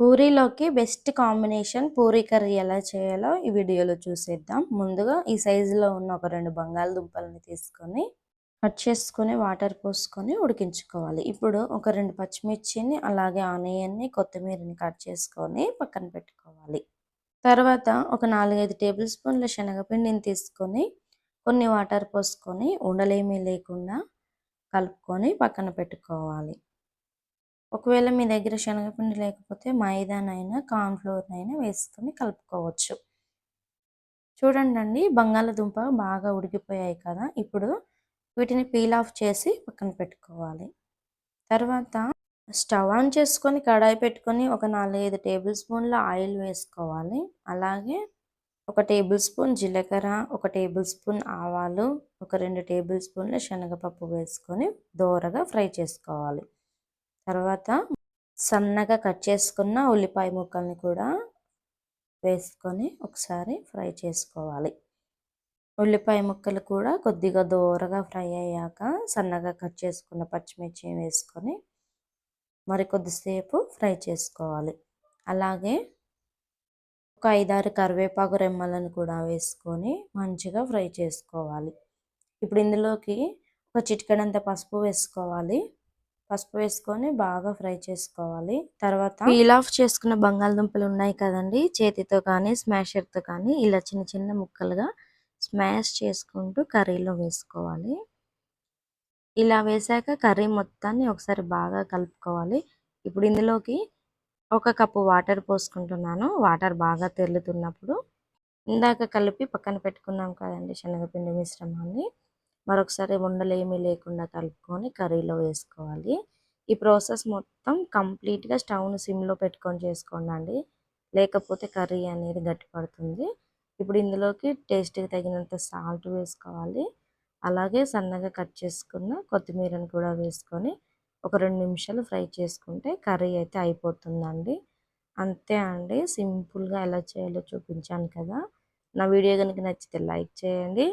పూరీలోకి best combination puri curry ఎలా చేయాలో ఈ వీడియోలో చూసేద్దాం. ముందుగా ఈ సైజులో ఉన్న ఒక రెండు బంగాళదుంపలని తీసుకొని కట్ చేసుకొని వాటర్ పోసుకొని ఉడికించుకోవాలి. ఇప్పుడు ఒక రెండు పచ్చిమిర్చిని అలాగే ఆనియన్ని కొత్తిమీరని కట్ చేసుకొని పక్కన పెట్టుకోవాలి. తర్వాత ఒక నాలుగైదు టేబుల్ స్పూన్ల శనగపిండిని తీసుకొని కొన్ని వాటర్ పోసుకొని ఉండలేమీ లేకుండా కలుపుకొని పక్కన పెట్టుకోవాలి. ఒకవేళ మీ దగ్గర శనగపిండి లేకపోతే మైదానైనా కార్న్ఫ్లోర్నైనా వేసుకొని కలుపుకోవచ్చు. చూడండి అండి బంగాళదుంప బాగా ఉడికిపోయాయి కదా! ఇప్పుడు వీటిని పీల్ ఆఫ్ చేసి పక్కన పెట్టుకోవాలి. తర్వాత స్టవ్ ఆన్ చేసుకొని కడాయి పెట్టుకొని ఒక నాలుగైదు టేబుల్ స్పూన్ల ఆయిల్ వేసుకోవాలి. అలాగే ఒక టేబుల్ స్పూన్ జీలకర్ర ఒక టేబుల్ స్పూన్ ఆవాలు ఒక రెండు టేబుల్ స్పూన్ల శనగపప్పు వేసుకొని దోరగా ఫ్రై చేసుకోవాలి. తర్వాత సన్నగా కట్ చేసుకున్న ఉల్లిపాయ ముక్కల్ని కూడా వేసుకొని ఒకసారి ఫ్రై చేసుకోవాలి. ఉల్లిపాయ ముక్కలు కూడా కొద్దిగా దూరగా ఫ్రై అయ్యాక సన్నగా కట్ చేసుకున్న పచ్చిమిర్చి వేసుకొని మరి కొద్దిసేపు ఫ్రై చేసుకోవాలి. అలాగే ఒక ఐదారు కరివేపాకు రెమ్మలను కూడా వేసుకొని మంచిగా ఫ్రై చేసుకోవాలి. ఇప్పుడు ఇందులోకి ఒక చిటికడంత పసుపు వేసుకోవాలి. పసుపు వేసుకొని బాగా ఫ్రై చేసుకోవాలి. తర్వాత పీల్ ఆఫ్ చేసుకున్న బంగాళదుంపలు ఉన్నాయి కదండి. చేతితో కానీ స్మాషర్తో కానీ ఇలా చిన్న చిన్న ముక్కలుగా స్మాష్ చేసుకుంటూ కర్రీలో వేసుకోవాలి. ఇలా వేసాక కర్రీ మొత్తాన్ని ఒకసారి బాగా కలుపుకోవాలి. ఇప్పుడు ఇందులోకి ఒక కప్పు వాటర్ పోసుకుంటున్నాను. వాటర్ బాగా తెల్లుతున్నప్పుడు ఇందాక కలిపి పక్కన పెట్టుకున్నాం కదండి శనగపిండి మిశ్రమాన్ని. మరొకసారి ఉండలు ఏమీ లేకుండా కలుపుకొని కర్రీలో వేసుకోవాలి. ఈ ప్రాసెస్ మొత్తం కంప్లీట్గా స్టవ్ను సిమ్లో పెట్టుకొని చేసుకోండి లేకపోతే కర్రీ అనేది గట్టిపడుతుంది. ఇప్పుడు ఇందులోకి టేస్ట్కి తగినంత సాల్ట్ వేసుకోవాలి. అలాగే సన్నగా కట్ చేసుకున్న కొత్తిమీరని కూడా వేసుకొని ఒక రెండు నిమిషాలు ఫ్రై చేసుకుంటే కర్రీ అయితే అయిపోతుందండి. అంతే అండి. సింపుల్గా ఎలా చేయాలో చూపించాను కదా. నా వీడియో కనుక నచ్చితే లైక్ చేయండి.